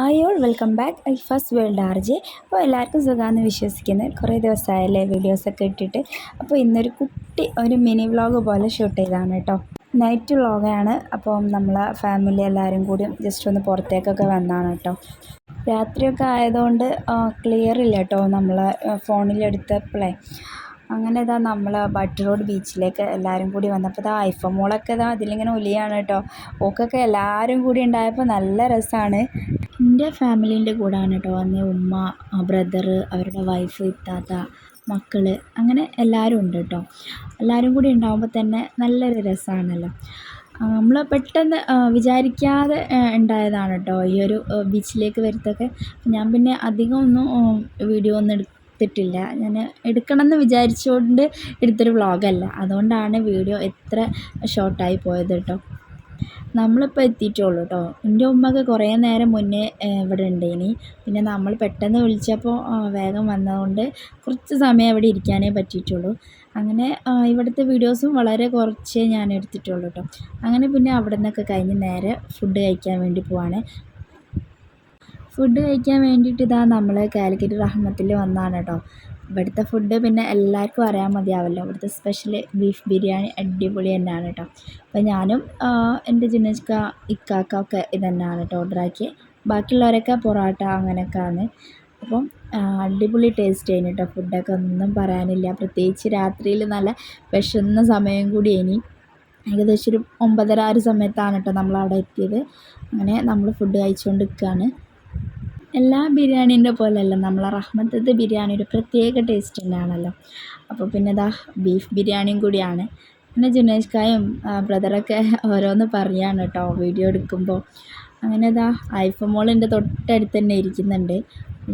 Hi all welcome back I first world R J അപ്പോൾ എല്ലാവർക്കും സുഖമാണെന്ന് വിശ്വസിക്കുന്നത് കുറേ ദിവസമായല്ലേ വീഡിയോസൊക്കെ ഇട്ടിട്ട്. അപ്പോൾ ഇന്നൊരു കുട്ടി ഒരു മിനി വ്ളോഗ് പോലെ ഷൂട്ട് ചെയ്താണ് കേട്ടോ നൈറ്റ് വ്ളോഗാണ് അപ്പം നമ്മൾ ഫാമിലി എല്ലാവരും കൂടി ജസ്റ്റ് ഒന്ന് പുറത്തേക്കൊക്കെ വന്നതാണ് കേട്ടോ രാത്രിയൊക്കെ ആയതുകൊണ്ട് ക്ലിയർ ഇല്ല കേട്ടോ നമ്മൾ ഫോണിലെടുത്തപ്പോഴേ അങ്ങനെ ഇതാ നമ്മൾ ബട്ട് റോഡ് ബീച്ചിലേക്ക് എല്ലാവരും കൂടി വന്നപ്പോൾ ഇതാ ഐഫ മോളൊക്കെ ഇതാ അതിലിങ്ങനെ ഒലിയാണ് കേട്ടോ ഓക്കൊക്കെ എല്ലാവരും കൂടി ഉണ്ടായപ്പോൾ നല്ല രസമാണ് എന്റെ ഫാമിലീന്റെ കൂടെയാണ് കേട്ടോ വന്ന് ഉമ്മ ബ്രദർ അവരുടെ വൈഫ് ഇത്താത്ത മക്കൾ അങ്ങനെ എല്ലാവരും ഉണ്ട് കേട്ടോ എല്ലാവരും കൂടി ഉണ്ടാകുമ്പോൾ തന്നെ നല്ലൊരു രസമാണല്ലോ നമ്മൾ പെട്ടെന്ന് വിചാരിക്കാതെ ഉണ്ടായതാണ് കേട്ടോ ഈ ഒരു ബീച്ചിലേക്ക് വരുത്തൊക്കെ. ഞാൻ പിന്നെ അധികം ഒന്നും വീഡിയോ ഒന്നും എടുത്തിട്ടില്ല. ഞാൻ എടുക്കണം എന്ന് വിചാരിച്ചുകൊണ്ട് എടുത്തൊരു വ്ളോഗല്ല. അതുകൊണ്ടാണ് വീഡിയോ എത്ര ഷോർട്ടായി പോയത് കേട്ടോ നമ്മളിപ്പോൾ എത്തിയിട്ടുള്ളൂ കേട്ടോ എന്റെ ഉമ്മയൊക്കെ കുറേ നേരം മുന്നേ ഇവിടെ ഉണ്ടേനി പിന്നെ നമ്മൾ പെട്ടെന്ന് വിളിച്ചപ്പോൾ വേഗം വന്നതുകൊണ്ട് കുറച്ച് സമയം ഇവിടെ ഇരിക്കാനേ പറ്റിയിട്ടുള്ളൂ. അങ്ങനെ ഇവിടുത്തെ വീഡിയോസും വളരെ കുറച്ചേ ഞാൻ എടുത്തിട്ടുള്ളൂ കേട്ടോ അങ്ങനെ പിന്നെ അവിടെ നിന്നൊക്കെ കഴിഞ്ഞ് നേരെ ഫുഡ് കഴിക്കാൻ വേണ്ടി പോവാണ്. ഫുഡ് കഴിക്കാൻ വേണ്ടിയിട്ട് ഇതാ നമ്മൾ കാലിക്കറ്റ് റഹ്മത്തിൽ വന്നതാണ് കേട്ടോ ഇവിടുത്തെ ഫുഡ് പിന്നെ എല്ലാവർക്കും അറിയാൻ മതിയാവല്ലോ. ഇവിടുത്തെ സ്പെഷ്യൽ ബീഫ് ബിരിയാണി അടിപൊളി തന്നെയാണ് കേട്ടോ അപ്പോൾ ഞാനും എന്റെ ജിനസ്ക ഇക്കാക്ക ഒക്കെ ഇത് തന്നെയാണ് കേട്ടോ ഓർഡറാക്കിയത് ബാക്കിയുള്ളവരൊക്കെ പൊറോട്ട അങ്ങനെയൊക്കെയാണ്. അപ്പം അടിപൊളി ടേസ്റ്റ് ആയിരുന്നു കേട്ടോ ഫുഡൊക്കെ ഒന്നും പറയാനില്ല. പ്രത്യേകിച്ച് രാത്രിയിൽ നല്ല വിശന്ന സമയം കൂടി ഇനി ഏകദേശം ഒരു ഒമ്പതര ആ ഒരു സമയത്താണ് കേട്ടോ നമ്മൾ അവിടെ എത്തിയത്. അങ്ങനെ നമ്മൾ ഫുഡ് കഴിച്ചുകൊണ്ട് നിൽക്കുകയാണ് എല്ലാ ബിരിയാണീന്റെ പോലെയല്ല നമ്മളെ റഹ്മത്തത്തെ ബിരിയാണി ഒരു പ്രത്യേക ടേസ്റ്റ് തന്നെയാണല്ലോ അപ്പോൾ പിന്നെ ദാ ബീഫ് ബിരിയാണിയും കൂടിയാണ്. പിന്നെ ജുനേഷ് കായും ബ്രദറൊക്കെ ഓരോന്ന് പറയാണ് കേട്ടോ വീഡിയോ എടുക്കുമ്പോൾ. അങ്ങനെ ദാ ഐഫോൺ മോൾ എന്റെ തൊട്ടടുത്ത് തന്നെ ഇരിക്കുന്നുണ്ട്.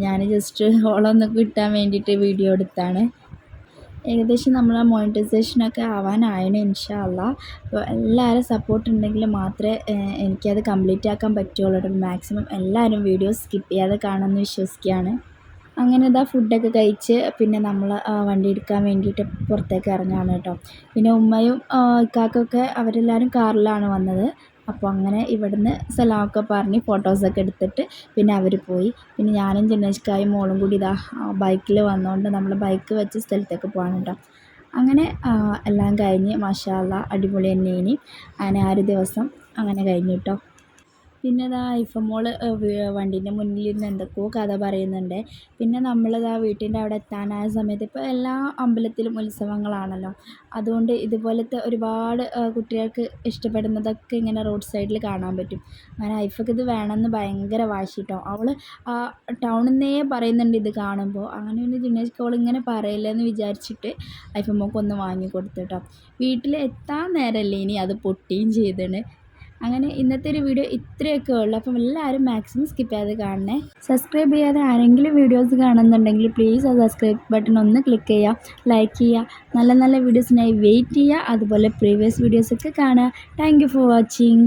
ഞാൻ ജസ്റ്റ് ഓളൊന്ന് കിട്ടാൻ വേണ്ടിയിട്ട് വീഡിയോ എടുത്താണ്. ഏകദേശം നമ്മൾ നമ്മളെ മോണിറ്റൈസേഷനൊക്കെ ആവാനായാണ് ഇൻഷാ അള്ളാ അപ്പോൾ എല്ലാവരും സപ്പോർട്ട് ഉണ്ടെങ്കിൽ മാത്രമേ എനിക്കത് കംപ്ലീറ്റ് ആക്കാൻ പറ്റുള്ളൂ മാക്സിമം എല്ലാവരും വീഡിയോ സ്കിപ്പ് ചെയ്യാതെ കാണുമെന്ന് വിശ്വസിക്കുകയാണ്. അങ്ങനെ ഇതാ ഫുഡൊക്കെ കഴിച്ച് പിന്നെ നമ്മൾ വണ്ടി എടുക്കാൻ വേണ്ടിയിട്ട് പുറത്തേക്ക് ഇറങ്ങുകയാണ് കേട്ടോ. പിന്നെ ഉമ്മയും ഇക്കാക്കൊക്കെ അവരെല്ലാവരും കാറിലാണ് വന്നത്. അപ്പോൾ അങ്ങനെ ഇവിടുന്ന് സ്ഥലമൊക്കെ പറഞ്ഞ് ഫോട്ടോസൊക്കെ എടുത്തിട്ട് പിന്നെ അവർ പോയി. പിന്നെ ഞാനും ജിനേഷ്കായും മോളും കൂടി ഇതാ ബൈക്കിൽ വന്നുകൊണ്ട് നമ്മൾ ബൈക്ക് വെച്ച് സ്ഥലത്തേക്ക് പോകാൻ കേട്ടോ അങ്ങനെ എല്ലാം കഴിഞ്ഞ് മഷാല അടിപൊളി തന്നെ ഇനി അങ്ങനെ ആ ഒരു ദിവസം അങ്ങനെ കഴിഞ്ഞു കേട്ടോ പിന്നെ ഇതാ ഐഫോൺ മോൾ വണ്ടീന്റെ മുന്നിൽ ഇരുന്ന് എന്തൊക്കെയോ കഥ പറയുന്നുണ്ട്. പിന്നെ നമ്മളിതാ വീട്ടിന്റെ അവിടെ എത്താനായ സമയത്ത് ഇപ്പോൾ എല്ലാ അമ്പലത്തിലും ഉത്സവങ്ങളാണല്ലോ. അതുകൊണ്ട് ഇതുപോലത്തെ ഒരുപാട് കുട്ടികൾക്ക് ഇഷ്ടപ്പെടുന്നതൊക്കെ ഇങ്ങനെ റോഡ് സൈഡിൽ കാണാൻ പറ്റും. അങ്ങനെ ഐഫക്ക് ഇത് വേണമെന്ന് ഭയങ്കര വാശി കേട്ടോ അവൾ ആ ടൗണിൽ നിന്നേ പറയുന്നുണ്ട് ഇത് കാണുമ്പോൾ അങ്ങനെ ഒന്ന് ജിനേഷ്ക്ക് അവൾ ഇങ്ങനെ പറയില്ലെന്ന് വിചാരിച്ചിട്ട് ഐഫമ്മക്ക് മോക്ക് ഒന്ന് വാങ്ങി കൊടുത്തു കേട്ടോ. വീട്ടിൽ എത്താൻ നേരമല്ലേ ഇനി അത് പൊട്ടിയും ചെയ്തിട്ട് അങ്ങനെ ഇന്നത്തെ ഒരു വീഡിയോ ഇത്രയൊക്കെ ഉള്ളൂ. അപ്പം എല്ലാവരും മാക്സിമം സ്കിപ്പ് ചെയ്യാതെ കാണണേ. സബ്സ്ക്രൈബ് ചെയ്യാതെ ആരെങ്കിലും വീഡിയോസ് കാണുന്നുണ്ടെങ്കിൽ പ്ലീസ് ആ സബ്സ്ക്രൈബ് ബട്ടൺ ഒന്ന് ക്ലിക്ക് ചെയ്യുക. ലൈക്ക് ചെയ്യുക. നല്ല നല്ല വീഡിയോസിനായി വെയിറ്റ് ചെയ്യുക. അതുപോലെ പ്രീവിയസ് വീഡിയോസൊക്കെ കാണുക. Thank for watching